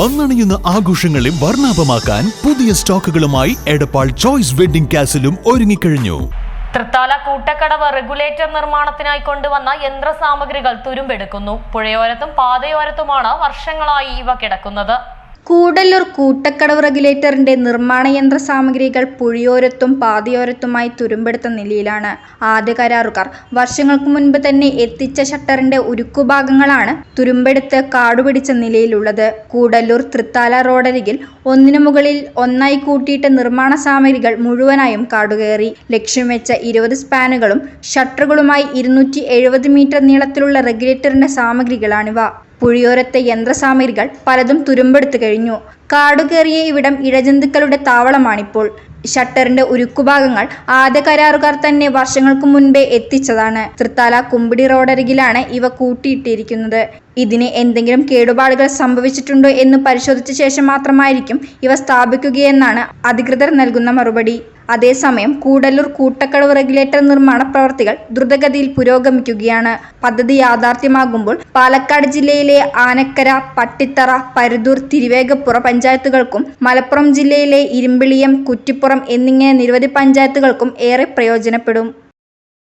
വന്നണിയുന്ന ആഘോഷങ്ങളെ വർണാഭമാക്കാൻ പുതിയ സ്റ്റോക്കുകളുമായി എടപ്പാൾ ചോയ്സ് വെഡിംഗ് കാസിലും ഒരുങ്ങിക്കഴിഞ്ഞു. തൃത്താല കൂട്ടക്കടവ് റെഗുലേറ്റർ നിർമ്മാണത്തിനായി കൊണ്ടുവന്ന യന്ത്രസാമഗ്രികൾ തുരുമ്പെടുക്കുന്നു. പുഴയോരത്തും പാതയോരത്തുമാണ് വർഷങ്ങളായി ഇവ കിടക്കുന്നത്. കൂടല്ലൂർ കൂട്ടക്കടവ് റെഗുലേറ്ററിന്റെ നിർമ്മാണ യന്ത്ര സാമഗ്രികൾ പുഴയോരത്തും പാതയോരത്തുമായി തുരുമ്പെടുത്ത നിലയിലാണ്. ആദ്യ കരാറുകാർ വർഷങ്ങൾക്ക് മുൻപ് തന്നെ എത്തിച്ച ഷട്ടറിന്റെ ഉരുക്കുഭാഗങ്ങളാണ് തുരുമ്പെടുത്ത് കാടുപിടിച്ച നിലയിലുള്ളത്. കൂടല്ലൂർ തൃത്താല റോഡരികിൽ ഒന്നിനു മുകളിൽ ഒന്നായി കൂട്ടിയിട്ട നിർമ്മാണ സാമഗ്രികൾ മുഴുവനായും കാടുകയറി. ലക്ഷ്യം വെച്ച ഇരുപത് സ്പാനുകളും ഷട്ടറുകളുമായി ഇരുന്നൂറ്റി മീറ്റർ നീളത്തിലുള്ള റെഗുലേറ്ററിന്റെ സാമഗ്രികളാണിവ. പുഴയോരത്തെ യന്ത്രസാമഗ്രികൾ പലതും തുരുമ്പെടുത്തു കഴിഞ്ഞു. കാടുകേറിയ ഇവിടം ഇഴജന്തുക്കളുടെ താവളമാണിപ്പോൾ. ഷട്ടറിന്റെ ഉരുക്കുഭാഗങ്ങൾ ആദ്യ കരാറുകാർ തന്നെ വർഷങ്ങൾക്ക് മുൻപേ എത്തിച്ചതാണ്. തൃത്താല കുമ്പിടി റോഡരികിലാണ് ഇവ കൂട്ടിയിട്ടിരിക്കുന്നത്. ഇതിന് എന്തെങ്കിലും കേടുപാടുകൾ സംഭവിച്ചിട്ടുണ്ടോ എന്ന് പരിശോധിച്ച ശേഷം മാത്രമായിരിക്കും ഇവ സ്ഥാപിക്കുകയെന്നാണ് അധികൃതർ നൽകുന്ന മറുപടി. അതേസമയം കൂടല്ലൂർ കൂട്ടക്കടവ് റെഗുലേറ്റർ നിർമ്മാണ പ്രവർത്തികൾ ദ്രുതഗതിയിൽ പുരോഗമിക്കുകയാണ്. പദ്ധതി യാഥാർത്ഥ്യമാകുമ്പോൾ പാലക്കാട് ജില്ലയിലെ ആനക്കര പട്ടിത്തറ പരുതൂർ തിരുവേഗപ്പുറ പഞ്ചായത്തുകൾക്കും മലപ്പുറം ജില്ലയിലെ ഇരുമ്പിളിയം കുറ്റിപ്പുറം എന്നിങ്ങനെ നിരവധി പഞ്ചായത്തുകൾക്കും ഏറെ പ്രയോജനപ്പെടും.